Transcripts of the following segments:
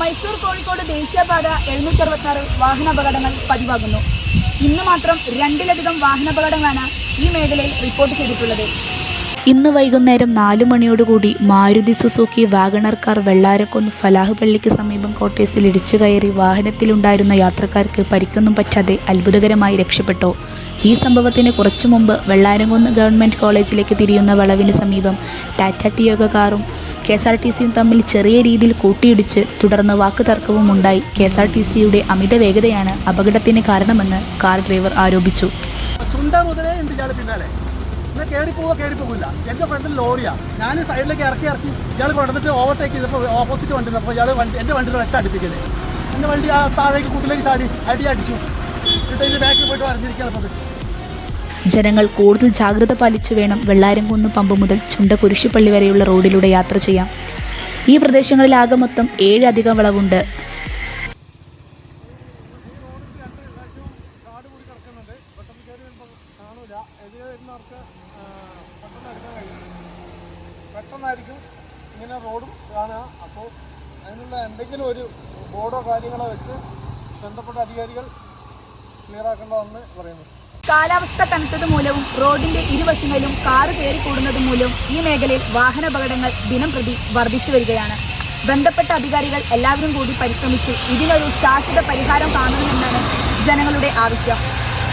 മൈസൂർ കോഴിക്കോട് ദേശീയപാത എഴുന്നൂറ്റി അറുപത്താറ് വാഹനാപകടങ്ങൾ പതിവാകുന്നു. ഇന്ന് മാത്രം രണ്ടിലധികം വാഹനാപകടങ്ങളാണ് ഈ മേഖലയിൽ റിപ്പോർട്ട് ചെയ്തിട്ടുള്ളത്. ഇന്ന് വൈകുന്നേരം നാലു മണിയോടുകൂടി Maruti Suzuki WagonR car Vellarakkunnu Falah പള്ളിക്ക് സമീപം കോട്ടേഴ്സിൽ ഇടിച്ചു കയറി വാഹനത്തിലുണ്ടായിരുന്ന യാത്രക്കാർക്ക് പരിക്കൊന്നും പറ്റാതെ അത്ഭുതകരമായി രക്ഷപ്പെട്ടു. ഈ സംഭവത്തിന് കുറച്ചു മുമ്പ് വെള്ളാരംകുന്ന് ഗവൺമെന്റ് കോളേജിലേക്ക് തിരിയുന്ന വളവിന് സമീപം ടാറ്റ ടിയോഗ കാറും കെ എസ് ആർ ടി സിയും തമ്മിൽ ചെറിയ രീതിയിൽ കൂട്ടിയിടിച്ച് തുടർന്ന് വാക്കുതർക്കവും ഉണ്ടായി. കെ എസ് ആർ ടി സിയുടെ അമിത വേഗതയാണ് അപകടത്തിന് കാരണമെന്ന് കാർ ഡ്രൈവർ ആരോപിച്ചു. എന്റെ ഫ്രണ്ടിൽ ലോറിയാ. ഞാൻ സൈഡിലേക്ക് ഇറക്കി ഇറക്കി. ഇയാൾ കൊണ്ടുവന്നിട്ട് ഓവർടേക്ക് ചെയ്തപ്പോൾ ഓപ്പോസിറ്റ് വണ്ടി അപ്പോൾ ഇയാൾ വണ്ടി എന്റെ വണ്ടി ഒറ്റ അടുപ്പിക്കൽ. എന്റെ വണ്ടി ആ താഴേക്ക് കൂട്ടിലേക്ക് ചാടി അടി അടിച്ചു. എന്നിട്ട് ഇതിന്റെ ബാക്കിൽ പോയിട്ട് വരഞ്ഞിരിക്കുകയാണ് ജനങ്ങൾ കൂടുതൽ ജാഗ്രത പാലിച്ചു വേണം വെള്ളാരംകുന്ന് പമ്പ് മുതൽ ചുണ്ട കുരിശുപള്ളി വരെയുള്ള റോഡിലൂടെ യാത്ര ചെയ്യാം ഈ പ്രദേശങ്ങളിൽ ആകെ മൊത്തം ഏഴ് അധികം വളവുണ്ട് ഇങ്ങനെ റോഡും അപ്പോൾ അതിനുള്ള എന്തെങ്കിലും ഒരു ബോർഡോ കാര്യങ്ങളോ വെച്ച് ബന്ധപ്പെട്ട അധികാരികൾ ക്ലിയർ ആക്കേണ്ടതെന്ന് പറയുന്നു. കാലാവസ്ഥ തണുത്തത് മൂലവും റോഡിന്റെ ഇരുവശങ്ങളിലും കാറ് കയറി കൂടുന്നത് മൂലവും ഈ മേഖലയിൽ വാഹനാപകടങ്ങൾ ദിനം പ്രതി വർദ്ധിച്ചു വരികയാണ്. ബന്ധപ്പെട്ട അധികാരികൾ എല്ലാവരും കൂടി പരിശ്രമിച്ച് ഇതിനൊരു ശാശ്വത പരിഹാരം കാണണമെന്നാണ് ജനങ്ങളുടെ ആവശ്യം.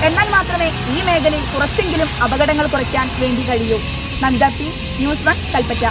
എന്നാൽ മാത്രമേ ഈ മേഖലയിൽ കുറച്ചെങ്കിലും അപകടങ്ങൾ കുറയ്ക്കാൻ വേണ്ടി കഴിയൂ. Nanda T news one Kalpetta.